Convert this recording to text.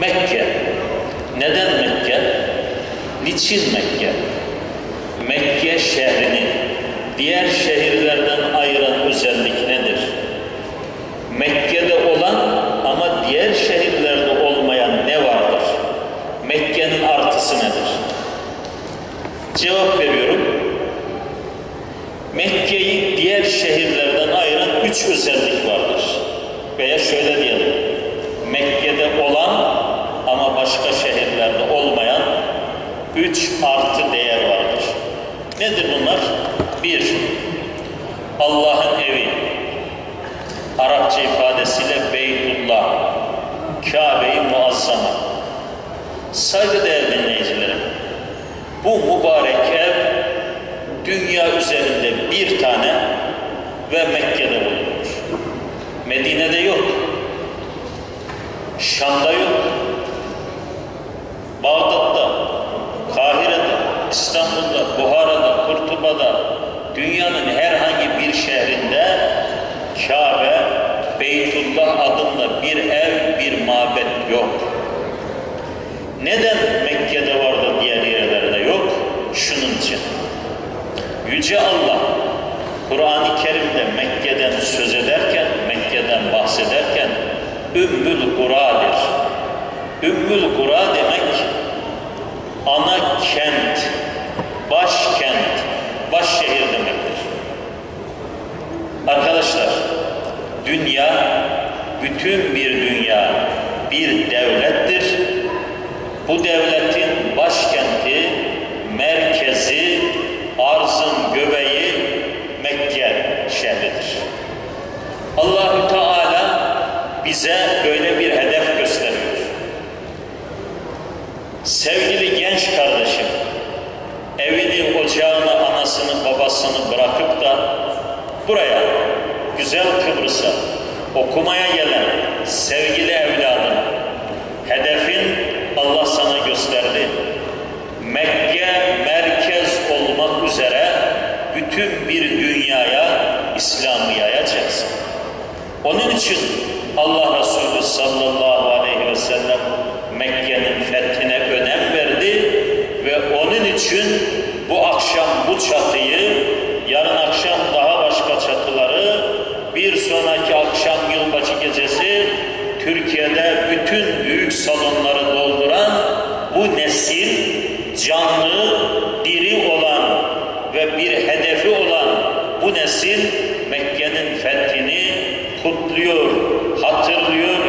Mekke. Neden Mekke? Niçin Mekke? Mekke şehrini diğer şehirlerden ayıran özellik nedir? Mekke'de olan ama diğer şehirlerde olmayan ne vardır? Mekke'nin artısı nedir? Cevap veriyorum. Mekke'yi diğer şehirlerden ayıran üç özellik vardır. Veya şöyle diyelim. Mekke'de olan ama başka şehirlerde olmayan üç artı değer vardır. Nedir bunlar? Bir, Allah'ın evi. Arapça ifadesiyle Beytullah, Kabe-i Muazzama. Saygıdeğer dinleyicilerim, bu mübarek ev dünya üzerinde bir tane ve Mekke'de bulunur. Medine'de yok. Şam'da yok. İstanbul'da, Buhara'da, Kurtuba'da, dünyanın herhangi bir şehrinde Kabe, Beytullah adında bir ev, bir mabet yok. Neden Mekke'de vardı diğer yerlerde yok? Şunun için. Yüce Allah Kur'an-ı Kerim'de Mekke'den söz ederken, Mekke'den bahsederken Ümmül Kura'dır. Ümmül Kura demek ana kent, başkent, başşehir demektir. Arkadaşlar, dünya, bütün bir dünya bir devlettir. Bu devletin başkenti, merkezi, arzın göbeği Mekke şehridir. Allahü Teala bize böyle bir hedef gösteriyor. Sevgili genç kardeşim, buraya, güzel Kıbrıs'a okumaya gelen sevgili evladım, hedefin Allah sana gösterdi. Mekke merkez olmak üzere bütün bir dünyaya İslam'ı yayacaksın. Onun için Allah Resulü sallallahu aleyhi ve sellem Mekke'nin fethine önem verdi ve onun için Türkiye'de bütün büyük salonları dolduran bu nesil canlı, diri olan ve bir hedefi olan bu nesil Mekke'nin fethini kutluyor, hatırlıyor